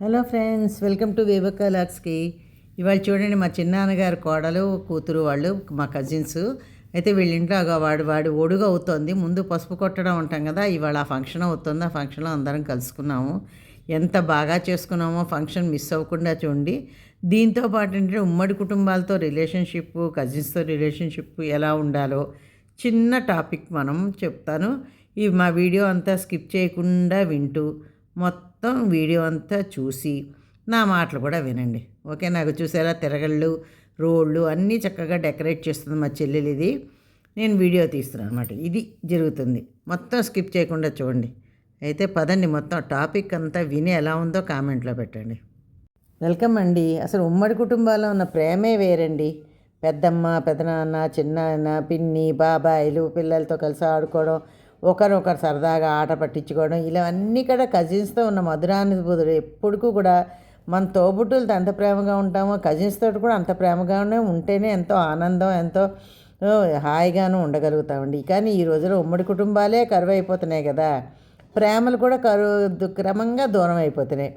Hello friends welcome to వివేక లాక్స్కి. ఇవాళ చూడండి మా చిన్నాన్నగారు కోడలు కూతురు వాళ్ళు మా కజిన్స్ అయితే వీళ్ళింట్లో వాడు వాడు ఒడుగు అవుతోంది. ముందు పసుపు కొట్టడం ఉంటాం కదా ఇవాళ ఆ ఫంక్షన్ అవుతుంది. ఆ ఫంక్షన్లో అందరం కలుసుకున్నాము. ఎంత బాగా చేసుకున్నామో ఫంక్షన్ మిస్ అవ్వకుండా చూడండి. దీంతో పాటు ఏంటంటే ఉమ్మడి కుటుంబాలతో రిలేషన్షిప్ కజిన్స్తో రిలేషన్షిప్ ఎలా ఉండాలో చిన్న టాపిక్ మనం చెప్తాను. ఈ మా వీడియో అంతా స్కిప్ చేయకుండా వింటూ మొత్తం మొత్తం వీడియో అంతా చూసి నా మాటలు కూడా వినండి. ఓకే? నాకు చూసారా? తిరగళ్ళు రోళ్ళు అన్నీ చక్కగా డెకరేట్ చేస్తుంది మా చెల్లెలు ఇది. నేను వీడియో తీస్తున్నాను అనమాట ఇది జరుగుతుంది. మొత్తం స్కిప్ చేయకుండా చూడండి. అయితే పదండి మొత్తం టాపిక్ అంతా విని ఎలా ఉందో కామెంట్లో పెట్టండి. వెల్కమ్ అండి. అసలు ఉమ్మడి కుటుంబాల్లో ఉన్న ప్రేమే వేరండి. పెద్దమ్మ పెదనాన్న చిన్నాన్న పిన్ని బాబాయిలు పిల్లలతో కలిసి ఆడుకోవడం ఒకరినొకరు సరదాగా ఆట పట్టించుకోవడం ఇలా అన్నీ కూడా కజిన్స్తో ఉన్న మధురానుభూతులు ఎప్పటికూ కూడా మన తోబుట్టులతో ఎంత ప్రేమగా ఉంటామో కజిన్స్ తోటి కూడా అంత ప్రేమగానే ఉంటేనే ఎంతో ఆనందం ఎంతో హాయిగాను ఉండగలుగుతామండి. కానీ ఈ రోజుల్లో ఉమ్మడి కుటుంబాలే కరువు అయిపోతున్నాయి కదా. ప్రేమలు కూడా కరువు దు- క్రమంగా దూరం అయిపోతున్నాయి.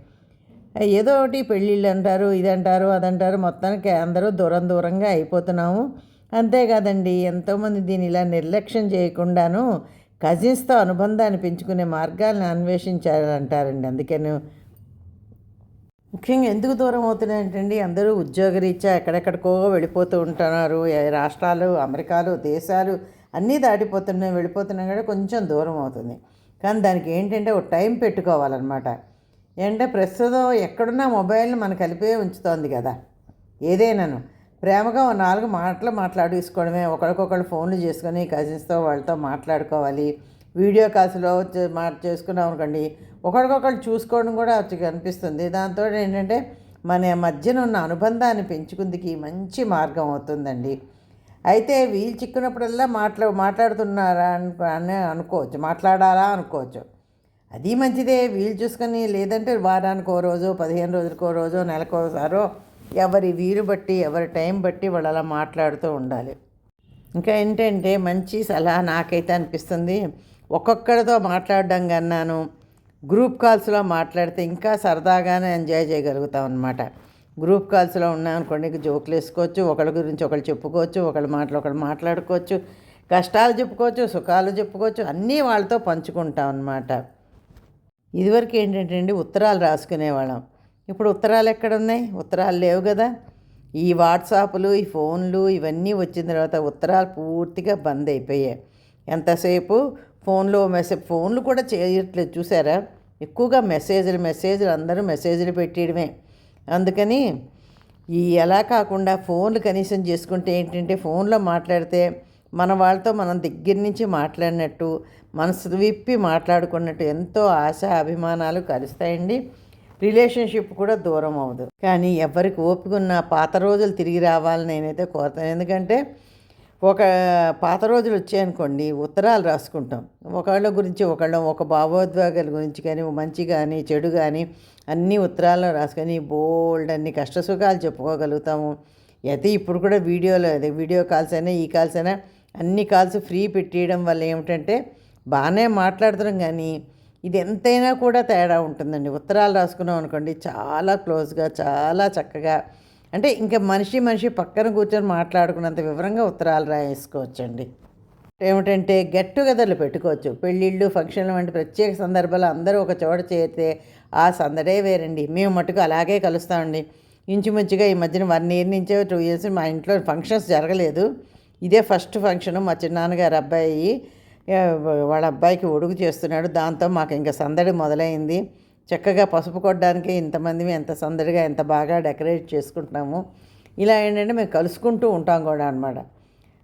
ఏదో ఒకటి పెళ్ళిళ్ళు అంటారు ఇది అంటారు అదంటారు మొత్తానికి అందరూ దూరం దూరంగా అయిపోతున్నాము. అంతేకాదండి ఎంతోమంది దీన్ని ఇలా నిర్లక్ష్యం చేయకుండాను కజిన్స్తో అనుబంధాన్ని పెంచుకునే మార్గాలను అన్వేషించాలంటారండి. అందుకని ముఖ్యంగా ఎందుకు దూరం అవుతున్నాయంటండి అందరూ ఉద్యోగరీత్యా ఎక్కడెక్కడికో వెళ్ళిపోతూ ఉంటున్నారు. రాష్ట్రాలు అమెరికాలు దేశాలు అన్నీ దాటిపోతున్నాయి వెళ్ళిపోతున్నాయి కూడా కొంచెం దూరం అవుతుంది. కానీ దానికి ఏంటంటే ఒక టైం పెట్టుకోవాలన్నమాట. ఏంటంటే ప్రస్తుతం ఎక్కడున్నా మొబైల్ని మన కలిపే ఉంచుతోంది కదా. ఏదైనాను. ప్రేమగా ఓ నాలుగు మాటలు మాట్లాడేసుకోవడమే ఒకరికొకరు ఫోన్లు చేసుకొని కజిన్స్తో వాళ్ళతో మాట్లాడుకోవాలి. వీడియో కాల్స్లో మాట చేసుకున్నాం అనుకోండి ఒకరికొకరు చూసుకోవడం కూడా వచ్చి అనిపిస్తుంది. దాంతో ఏంటంటే మన మధ్యన ఉన్న అనుబంధాన్ని పెంచుకుందికి మంచి మార్గం అవుతుందండి. అయితే వీలు చిక్కునప్పుడల్లా మాట్లా మాట్లాడుతున్నారా అని అనుకోవచ్చు. మాట్లాడాలా అనుకోవచ్చు. అది మంచిదే. వీలు చూసుకొని లేదంటే వారానికి ఓ రోజు పదిహేను రోజులకో రోజు నెలకోసారో ఎవరి వీరు బట్టి ఎవరి టైం బట్టి వాళ్ళు అలా మాట్లాడుతూ ఉండాలి. ఇంకా ఏంటంటే మంచి సలహా నాకైతే అనిపిస్తుంది. ఒక్కొక్కరితో మాట్లాడడం కన్నాను. గ్రూప్ కాల్స్లో మాట్లాడితే ఇంకా సరదాగానే ఎంజాయ్ చేయగలుగుతాం అనమాట గ్రూప్ కాల్స్లో ఉన్నామనుకోండి జోకులు వేసుకోవచ్చు ఒకళ్ళ గురించి ఒకళ్ళు చెప్పుకోవచ్చు ఒకళ్ళ మాటలు ఒకళ్ళు మాట్లాడుకోవచ్చు కష్టాలు చెప్పుకోవచ్చు సుఖాలు చెప్పుకోవచ్చు అన్నీ వాళ్ళతో పంచుకుంటాం అన్నమాట. ఇదివరకు ఏంటంటే అండి ఉత్తరాలు రాసుకునేవాళ్ళం. ఇప్పుడు ఉత్తరాలు ఎక్కడ ఉన్నాయి ఉత్తరాలు లేవు కదా. ఈ వాట్సాప్లు ఈ ఫోన్లు ఇవన్నీ వచ్చిన తర్వాత ఉత్తరాలు పూర్తిగా బంద్ అయిపోయాయి. ఎంతసేపు? ఫోన్లో మెసేజ్ ఫోన్లు కూడా చేయట్లేదు చూసారా? ఎక్కువగా మెసేజ్లు మెసేజ్లు అందరూ మెసేజ్లు పెట్టేయడమే. అందుకని ఈ ఎలా కాకుండా ఫోన్లు కనీసం చేసుకుంటే ఏంటంటే ఫోన్లో మాట్లాడితే మన వాళ్ళతో మనం దగ్గర నుంచి మాట్లాడినట్టు మనసు విప్పి మాట్లాడుకున్నట్టు ఎంతో ఆశ అభిమానాలు కలుస్తాయండి. రిలేషన్షిప్ కూడా దూరం అవ్వదు. కానీ ఎవరికి ఓపిక ఉన్న పాత రోజులు తిరిగి రావాలని నేనైతే కోరుతాను. ఎందుకంటే ఒక పాత రోజులు వచ్చాయనుకోండి ఉత్తరాలు రాసుకుంటాం. ఒకళ్ళ గురించి ఒకళ్ళ ఒక భావోద్వేగాల గురించి కానీ మంచి కానీ చెడు కానీ అన్ని ఉత్తరాల్లో రాసుకొని బోల్డ్ అన్ని కష్ట సుఖాలు చెప్పుకోగలుగుతాము. అయితే ఇప్పుడు కూడా వీడియోలో అదే వీడియో కాల్స్ అయినా ఈ కాల్స్ అయినా అన్ని కాల్స్ ఫ్రీ పెట్టేయడం వల్ల ఏమిటంటే బాగానే మాట్లాడుతున్నాం కానీ ఇది ఎంతైనా కూడా తేడా ఉంటుందండి. ఉత్తరాలు రాసుకున్నాం అనుకోండి చాలా క్లోజ్గా చాలా చక్కగా అంటే ఇంకా మనిషి మనిషి పక్కన కూర్చొని మాట్లాడుకున్నంత వివరంగా ఉత్తరాలు రాయేసుకోవచ్చండి. ఏమిటంటే గెట్ టుగెదర్లు పెట్టుకోవచ్చు. పెళ్ళిళ్ళు ఫంక్షన్లు వంటి ప్రత్యేక సందర్భాలు అందరూ ఒక చోట చేరితే ఆ సందడే వేరండి. మేము మటుకు అలాగే కలుస్తామండి. ఇంచుమించుగా ఈ మధ్యన వన్ ఇయర్ నుంచే టూ ఇయర్స్ మా ఇంట్లో ఫంక్షన్స్ జరగలేదు. ఇదే ఫస్ట్ ఫంక్షన్ మా చిన్నాన్నగారు అబ్బాయి వాళ్ళ అబ్బాయికి ఒడుగు చేస్తున్నాడు. దాంతో మాకు ఇంకా సందడి మొదలైంది. చక్కగా పసుపు కొట్టడానికి ఇంతమంది ఎంత సందడిగా ఎంత బాగా డెకరేట్ చేసుకుంటున్నాము. ఇలా ఏంటంటే మేము కలుసుకుంటూ ఉంటాం కూడా అనమాట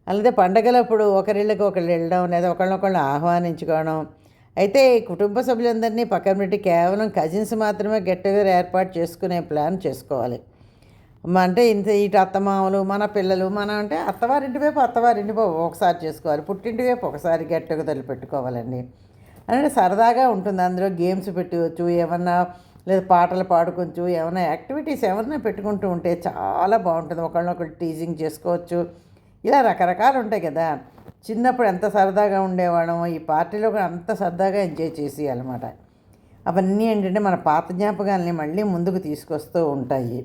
అలాగే పండగలప్పుడు ఒకరిళ్ళకి ఒకళ్ళు వెళ్ళడం లేదా ఒకళ్ళనొకళ్ళు ఆహ్వానించుకోవడం. అయితే ఈ కుటుంబ సభ్యులందరినీ పక్కన పెట్టి కేవలం కజిన్స్ మాత్రమే గెట్ టుగెదర్ ఏర్పాటు చేసుకునే ప్లాన్ చేసుకోవాలి. అంటే ఇంత ఇటు అత్తమామలు మన పిల్లలు మనం అంటే అత్తవారింటి వైపు అత్తవారింటి వైపు ఒకసారి చేసుకోవాలి. పుట్టింటి వైపు ఒకసారి గెట్ టుగెదర్లు పెట్టుకోవాలండి అంటే సరదాగా ఉంటుంది. అందులో గేమ్స్ పెట్టవచ్చు ఏమన్నా లేదా పాటలు పాడుకోవచ్చు ఏమైనా యాక్టివిటీస్ ఏమన్నా పెట్టుకుంటూ ఉంటే చాలా బాగుంటుంది. ఒకళ్ళనొకళ్ళు టీజింగ్ చేసుకోవచ్చు. ఇలా రకరకాలు ఉంటాయి కదా. చిన్నప్పుడు ఎంత సరదాగా ఉండేవాళ్ళం ఈ పార్టీలో కూడా అంత సరదాగా ఎంజాయ్ చేసి అనమాట అవన్నీ ఏంటంటే మన పాత జ్ఞాపకాలని మళ్ళీ ముందుకు తీసుకొస్తూ ఉంటాయి.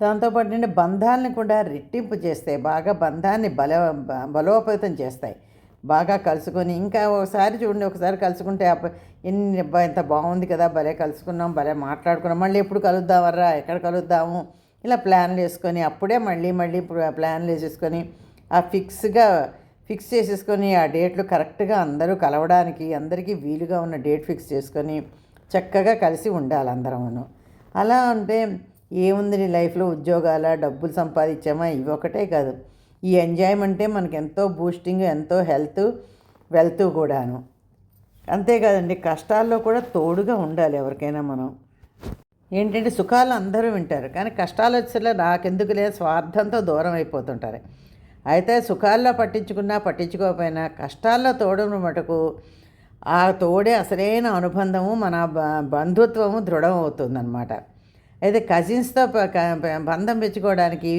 దాంతోపాటు నుండి బంధాలని కూడా రెట్టింపు చేస్తాయి. బాగా బంధాన్ని బల బలోపేతం చేస్తాయి. బాగా కలుసుకొని ఇంకా ఒకసారి చూడండి ఒకసారి కలుసుకుంటే ఎన్ని ఎంత బాగుంది కదా భలే కలుసుకున్నాం భలే మాట్లాడుకున్నాం మళ్ళీ ఎప్పుడు కలుద్దామర్రా ఎక్కడ కలుద్దాము? ఇలా ప్లాన్లు వేసుకొని అప్పుడే మళ్ళీ మళ్ళీ ప్లాన్లు వేసేసుకొని ఆ ఫిక్స్గా ఫిక్స్ చేసేసుకొని ఆ డేట్లు కరెక్ట్గా అందరూ కలవడానికి అందరికీ వీలుగా ఉన్న డేట్ ఫిక్స్ చేసుకొని చక్కగా కలిసి ఉండాలి అందరమును. అలా అంటే ఏముంది నీ లైఫ్లో ఉద్యోగాల డబ్బులు సంపాదించామా? ఇవి ఒకటే కాదు. ఈ ఎంజాయ్మెంటే మనకి ఎంతో బూస్టింగ్ ఎంతో హెల్త్ వెల్త్ కూడాను. అంతేకాదండి కష్టాల్లో కూడా తోడుగా ఉండాలి ఎవరికైనా మనం. ఏంటంటే సుఖాలు అందరూ వింటారు కానీ కష్టాలు వచ్చేలా నాకెందుకు లేదు స్వార్థంతో దూరం అయిపోతుంటారు. అయితే సుఖాల్లో పట్టించుకున్నా పట్టించుకోకపోయినా కష్టాల్లో తోడు మటుకు ఆ తోడే అసలైన అనుబంధము మన బ- బంధుత్వము దృఢం అవుతుందన్నమాట అయితే కజిన్స్తో బంధం పెంచుకోవడానికి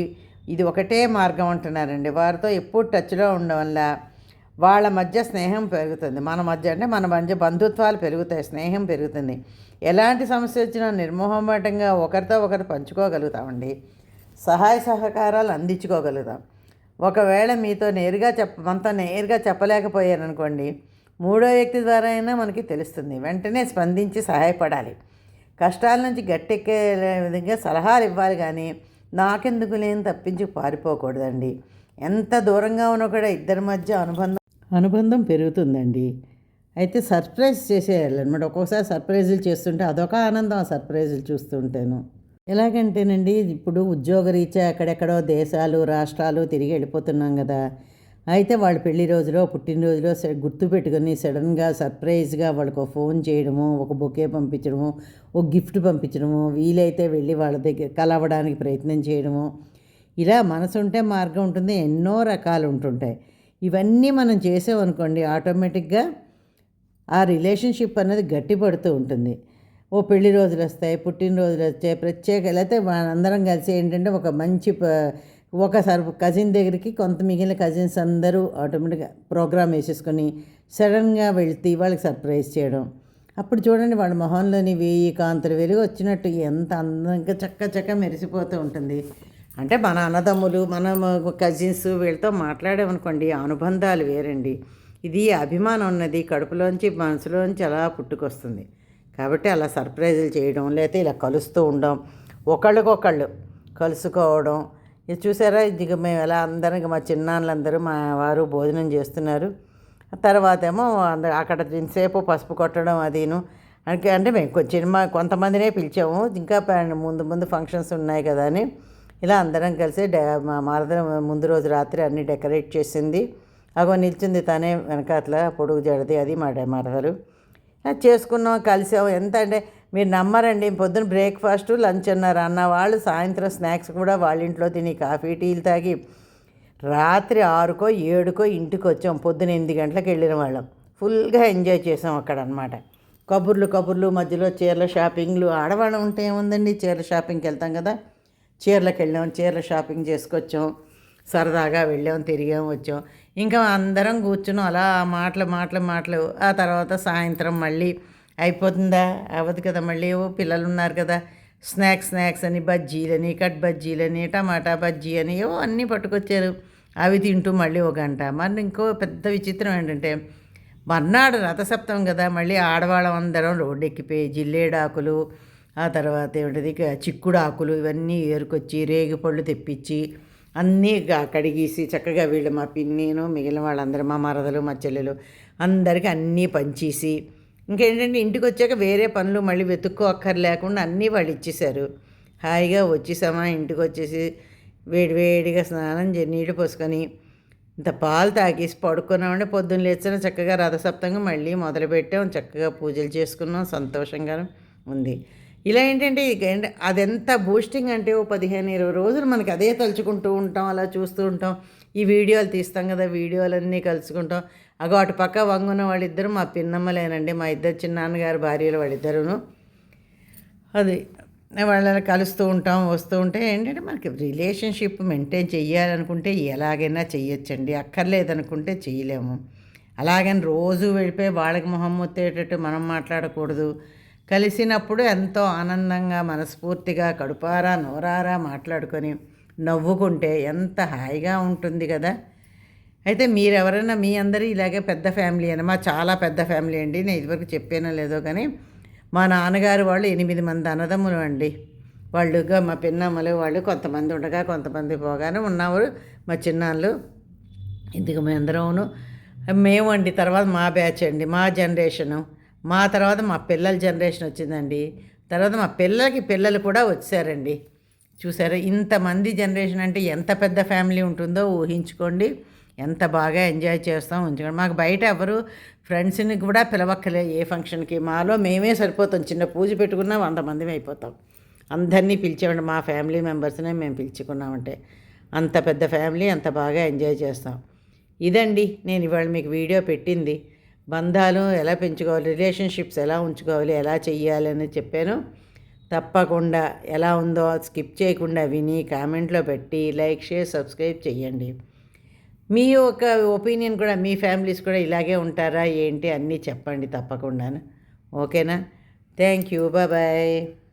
ఇది ఒకటే మార్గం అంటున్నారండి. వారితో ఎప్పుడు టచ్లో ఉండడం వల్ల వాళ్ళ మధ్య స్నేహం పెరుగుతుంది. మన మధ్య అంటే మన మధ్య బంధుత్వాలు పెరుగుతాయి స్నేహం పెరుగుతుంది. ఎలాంటి సమస్య వచ్చినా నిర్మోహమాటంగా ఒకరితో ఒకరు పంచుకోగలుగుతామండి. సహాయ సహకారాలు అందించుకోగలుగుతాం. ఒకవేళ మీతో నేరుగా చెప్ప మనతో నేరుగా చెప్పలేకపోయారనుకోండి మూడో వ్యక్తి ద్వారా అయినా మనకి తెలుస్తుంది. వెంటనే స్పందించి సహాయపడాలి. కష్టాల నుంచి గట్టెక్కే విధంగా సలహాలు ఇవ్వాలి కానీ నాకెందుకు లేని తప్పించి పారిపోకూడదండి. ఎంత దూరంగా ఉన్నా కూడా ఇద్దరి మధ్య అనుబంధం అనుబంధం పెరుగుతుందండి. అయితే సర్ప్రైజ్ చేసేయాలన్నమాట. ఒక్కొక్కసారి సర్ప్రైజులు చేస్తుంటే అదొక ఆనందం ఆ సర్ప్రైజులు చూస్తుంటేను. ఎలాగంటేనండి ఇప్పుడు ఉద్యోగరీత్యా ఎక్కడెక్కడో దేశాలు రాష్ట్రాలు తిరిగి వెళ్ళిపోతున్నాం కదా. అయితే వాళ్ళ పెళ్ళి రోజులో పుట్టినరోజులో గుర్తు పెట్టుకొని సడన్గా సర్ప్రైజ్గా వాళ్ళకు ఒక ఫోన్ చేయడము ఒక బొకే పంపించడము ఒక గిఫ్ట్ పంపించడము వీలైతే వెళ్ళి వాళ్ళ దగ్గర కలవడానికి ప్రయత్నం చేయడము. ఇలా మనసు ఉంటే మార్గం ఉంటుంది ఎన్నో రకాలు ఉంటుంటాయి. ఇవన్నీ మనం చేసామనుకోండి ఆటోమేటిక్గా ఆ రిలేషన్షిప్ అనేది గట్టిపడుతూ ఉంటుంది. ఓ పెళ్ళి రోజులు వస్తాయి పుట్టినరోజులు వస్తాయి ప్రత్యేక లేకపోతే మనందరం కలిసి ఏంటంటే ఒక మంచి ప- ఒక సర్ కజిన్ దగ్గరికి కొంత మిగిలిన కజిన్స్ అందరూ ఆటోమేటిక్గా ప్రోగ్రామ్ వేసేసుకొని సడన్గా వెళ్తే వాళ్ళకి సర్ప్రైజ్ చేయడం. అప్పుడు చూడండి వాళ్ళ మొహంలోని వేయి కాంతులు వెలుగు వచ్చినట్టు ఎంత అందంగా చక్క చక్క మెరిసిపోతూ ఉంటుంది. అంటే మన అన్నదమ్ములు మన కజిన్స్ వీళ్ళతో మాట్లాడామనుకోండి ఆ అనుబంధాలు వేరండి. ఇది అభిమానం ఉన్నది కడుపులోంచి మనసులోంచి అలా పుట్టుకొస్తుంది. కాబట్టి అలా సర్ప్రైజులు చేయడం లేకపోతే ఇలా కలుస్తూ ఉండడం ఒకళ్ళకొకళ్ళు కలుసుకోవడం ఇది చూసారా? ఇది మేము ఎలా అందరం మా చిన్నాళ్ళందరూ మా వారు భోజనం చేస్తున్నారు. తర్వాత ఏమో అందరు అక్కడ ఇంతసేపు పసుపు కొట్టడం అదిను. అంటే అంటే మేము కొంచెం కొంతమందినే పిలిచాము. ఇంకా ముందు ముందు ఫంక్షన్స్ ఉన్నాయి కదా అని. ఇలా అందరం కలిసి డే మా మరదలు ముందు రోజు రాత్రి అన్నీ డెకరేట్ చేసింది. అగో నిల్చుంది తనే వెనకాతల పొడుగు జడది అది మా డే- మరదలు. చేసుకున్నాం కలిసాం. ఎంత అంటే మీరు నమ్మరండి పొద్దున బ్రేక్ఫాస్ట్ లంచ్ అన్నారు అన్న వాళ్ళు సాయంత్రం స్నాక్స్ కూడా వాళ్ళ ఇంట్లో తిని కాఫీ టీలు తాగి రాత్రి ఆరుకో ఏడుకో ఇంటికి వచ్చాం. పొద్దున ఎనిమిది గంటలకు వెళ్ళిన వాళ్ళం. ఫుల్గా ఎంజాయ్ చేసాం అక్కడ అనమాట కబుర్లు కబుర్లు మధ్యలో చీరల షాపింగ్లు. ఆడవాళ్ళం ఉంటే ఏముందండి? చీరల షాపింగ్కి వెళ్తాం కదా. చీరలకు వెళ్ళాం చీరల షాపింగ్ చేసుకొచ్చాం. సరదాగా వెళ్ళాం తిరిగాం వచ్చాం. ఇంకా అందరం కూర్చున్నాం. అలా మాటలు మాటలు మాటలు. ఆ తర్వాత సాయంత్రం మళ్ళీ అయిపోతుందా? అవ్వదు కదా మళ్ళీ ఏవో పిల్లలు ఉన్నారు కదా. స్నాక్స్ స్నాక్స్ అని బజ్జీలని కట్ బజ్జీలని టమాటా బజ్జీ అని ఏవో అన్నీ పట్టుకొచ్చారు. అవి తింటూ మళ్ళీ ఒక గంట. మరి ఇంకో పెద్ద విచిత్రం ఏంటంటే మర్నాడు రథసప్తం కదా మళ్ళీ ఆడవాళ్ళం అందరం రోడ్డు ఎక్కిపోయి జిల్లేడాకులు ఆ తర్వాత ఏమిటది చిక్కుడు ఆకులు ఇవన్నీ ఏరుకొచ్చి రేగిపళ్ళు తెప్పించి అన్నీ కడిగేసి చక్కగా వీళ్ళు మా పిన్నిను మిగిలిన వాళ్ళందరూ మా మరదలు మా చెల్లెలు అందరికీ అన్నీ పంచేసి ఇంకేంటంటే ఇంటికి వచ్చాక వేరే పనులు మళ్ళీ వెతుక్కో అక్కర్లేకుండా అన్నీ వాళ్ళు ఇచ్చేశారు. హాయిగా వచ్చేసామా ఇంటికి వచ్చేసి వేడివేడిగా స్నానం చేసి నీళ్ళు పోసుకొని ఇంత పాలు తాగేసి పడుకున్నామంటే పొద్దున్న లేచిన చక్కగా రథసప్తంగా మళ్ళీ మొదలుపెట్టాం. చక్కగా పూజలు చేసుకున్నాం. సంతోషంగా ఉంది. ఇలా ఏంటంటే ఇక అదెంత బూస్టింగ్ అంటే ఓ పదిహేను ఇరవై రోజులు మనకి అదే తలుచుకుంటూ ఉంటాం అలా చూస్తూ ఉంటాం. ఈ వీడియోలు తీస్తాం కదా వీడియోలన్నీ కలుసుకుంటాం. అగో అటు పక్క వంగున్న వాళ్ళిద్దరు మా పిన్నమ్మలేనండి మా ఇద్దరు చిన్నాన్నగారు భార్యలు వాళ్ళిద్దరును. అది వాళ్ళని కలుస్తూ ఉంటాం వస్తూ ఉంటే ఏంటంటే మనకి రిలేషన్షిప్ మెయింటైన్ చేయాలనుకుంటే ఎలాగైనా చెయ్యొచ్చండి అక్కర్లేదనుకుంటే చేయలేము అలాగని రోజు వెళ్ళిపోయి వాళ్ళకి మొహం ముత్తేటట్టు మనం మాట్లాడకూడదు. కలిసినప్పుడు ఎంతో ఆనందంగా మనస్ఫూర్తిగా కడుపారా నోరారా మాట్లాడుకొని నవ్వుకుంటే ఎంత హాయిగా ఉంటుంది కదా. అయితే మీరు ఎవరైనా మీ అందరూ ఇలాగే పెద్ద ఫ్యామిలీ అని మా చాలా పెద్ద ఫ్యామిలీ అండి నేను ఇదివరకు చెప్పానో లేదో కానీ మా నాన్నగారు వాళ్ళు ఎనిమిది మంది అన్నదమ్ములు అండి. వాళ్ళుగా మా పిన్నమ్మలు వాళ్ళు కొంతమంది ఉండగా కొంతమంది పోగానే ఉన్నవారు మా చిన్నాళ్ళు. ఇందుకు మేమందరమును మేము అండి తర్వాత మా బ్యాచ్ అండి మా జనరేషను. మా తర్వాత మా పిల్లల జనరేషన్ వచ్చిందండి. తర్వాత మా పిల్లలకి పిల్లలు కూడా వచ్చారండి. చూసారా ఇంతమంది జనరేషన్ అంటే ఎంత పెద్ద ఫ్యామిలీ ఉంటుందో ఊహించుకోండి. ఎంత బాగా ఎంజాయ్ చేస్తాం ఉంచుకోండి. మాకు బయట ఎవరు ఫ్రెండ్స్ని కూడా పిలవక్కలే ఏ ఫంక్షన్కి. మాలో మేమే సరిపోతాం. చిన్న పూజ పెట్టుకున్నా వంద మంది అయిపోతాం. అందరినీ పిలిచేవండి మా ఫ్యామిలీ మెంబర్స్నే మేము పిలుచుకున్నామంటే. అంత పెద్ద ఫ్యామిలీ అంత బాగా ఎంజాయ్ చేస్తాం. ఇదండి నేను ఇవాళ మీకు వీడియో పెట్టింది. బంధాలు ఎలా పెంచుకోవాలి రిలేషన్షిప్స్ ఎలా ఉంచుకోవాలి ఎలా చెయ్యాలి అని చెప్పాను. తప్పకుండా ఎలా ఉందో స్కిప్ చేయకుండా విని కామెంట్లో పెట్టి లైక్ షేర్ సబ్స్క్రైబ్ చేయండి మీ యొక్క ఒపీనియన్ కూడా మీ ఫ్యామిలీస్ కూడా ఇలాగే ఉంటారా ఏంటి అన్నీ చెప్పండి తప్పకుండా ఓకేనా? Thank you. బాయ్.